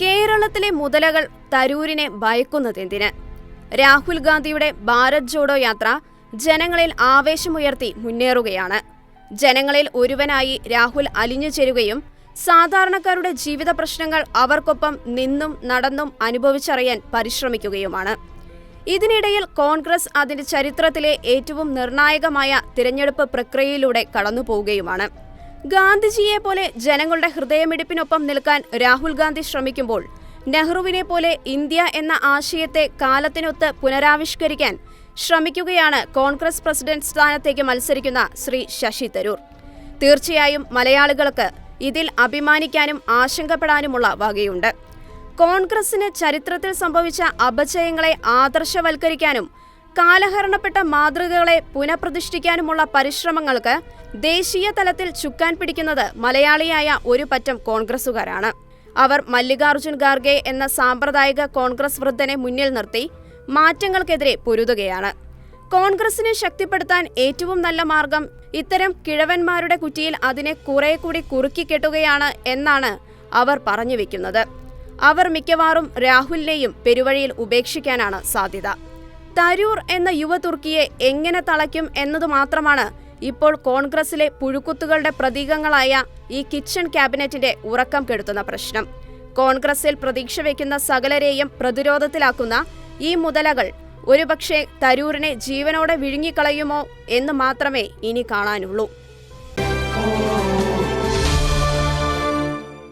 കേരളത്തിലെ മുതലകൾ തരൂരിനെ ഭയക്കുന്നതെന്തിന്? രാഹുൽ ഗാന്ധിയുടെ ഭാരത് ജോഡോ യാത്ര ജനങ്ങളിൽ ആവേശമുയർത്തി മുന്നേറുകയാണ്. ജനങ്ങളിൽ ഒരുവനായി രാഹുൽ അലിഞ്ഞു ചേരുകയും സാധാരണക്കാരുടെ ജീവിത പ്രശ്നങ്ങൾ അവർക്കൊപ്പം നിന്നും നടന്നും അനുഭവിച്ചറിയാൻ പരിശ്രമിക്കുകയുമാണ്. ഇതിനിടയിൽ കോൺഗ്രസ് അതിന്റെ ചരിത്രത്തിലെ ഏറ്റവും നിർണായകമായ തിരഞ്ഞെടുപ്പ് പ്രക്രിയയിലൂടെ കടന്നുപോവുകയുമാണ്. ഗാന്ധിജിയെ പോലെ ജനങ്ങളുടെ ഹൃദയമിടിപ്പിനൊപ്പം നിൽക്കാൻ രാഹുൽ ഗാന്ധി ശ്രമിക്കുമ്പോൾ നെഹ്റുവിനെ പോലെ ഇന്ത്യ എന്ന ആശയത്തെ കാലത്തിനൊത്ത് പുനരാവിഷ്കരിക്കാൻ ശ്രമിക്കുകയാണ് കോൺഗ്രസ് പ്രസിഡന്റ് സ്ഥാനത്തേക്ക് മത്സരിക്കുന്ന ശ്രീ ശശി തരൂർ. തീർച്ചയായും മലയാളികൾക്ക് ഇതിൽ അഭിമാനിക്കാനും ആശങ്കപ്പെടാനുമുള്ള വകയുണ്ട്. കോൺഗ്രസിന് ചരിത്രത്തിൽ സംഭവിച്ച അപചയങ്ങളെ ആദർശവൽക്കരിക്കാനും കാലഹരണപ്പെട്ട മാതൃകകളെ പുനഃപ്രതിഷ്ഠിക്കാനുമുള്ള പരിശ്രമങ്ങൾക്ക് ദേശീയ തലത്തിൽ ചുക്കാൻ പിടിക്കുന്നത് മലയാളിയായ ഒരു പറ്റം കോൺഗ്രസുകാരാണ് അവർ മല്ലികാർജുൻ ഖാർഗെ എന്ന സാമ്പ്രദായിക കോൺഗ്രസ് വൃദ്ധനെ മുന്നിൽ നിർത്തി മാറ്റങ്ങൾക്കെതിരെ പൊരുതുകയാണ്. കോൺഗ്രസിനെ ശക്തിപ്പെടുത്താൻ ഏറ്റവും നല്ല മാർഗം ഇത്തരം കിഴവന്മാരുടെ കുറ്റിയിൽ അതിനെ കുറെ കൂടി കുറുക്കിക്കെട്ടുകയാണ് എന്നാണ് അവർ പറഞ്ഞു വെക്കുന്നത് അവർ മിക്കവാറും രാഹുലിനെയും പെരുവഴിയിൽ ഉപേക്ഷിക്കാനാണ് സാധ്യത. തരൂർ എന്ന യുവ തുർക്കിയെ എങ്ങനെ തളയ്ക്കും എന്നതു മാത്രമാണ് ഇപ്പോൾ കോൺഗ്രസിലെ പുഴുക്കുത്തുകളുടെ പ്രതീകങ്ങളായ ഈ കിച്ചൺ ക്യാബിനറ്റിന്റെ ഉറക്കം കെടുത്തുന്ന പ്രശ്നം. കോൺഗ്രസിൽ പ്രതീക്ഷ വയ്ക്കുന്ന സകലരെയും പ്രതിരോധത്തിലാക്കുന്ന ഈ മുതലകൾ ഒരുപക്ഷെ തരൂരിനെ ജീവനോടെ വിഴുങ്ങിക്കളയുമോ എന്ന് മാത്രമേ ഇനി കാണാനുള്ളൂ.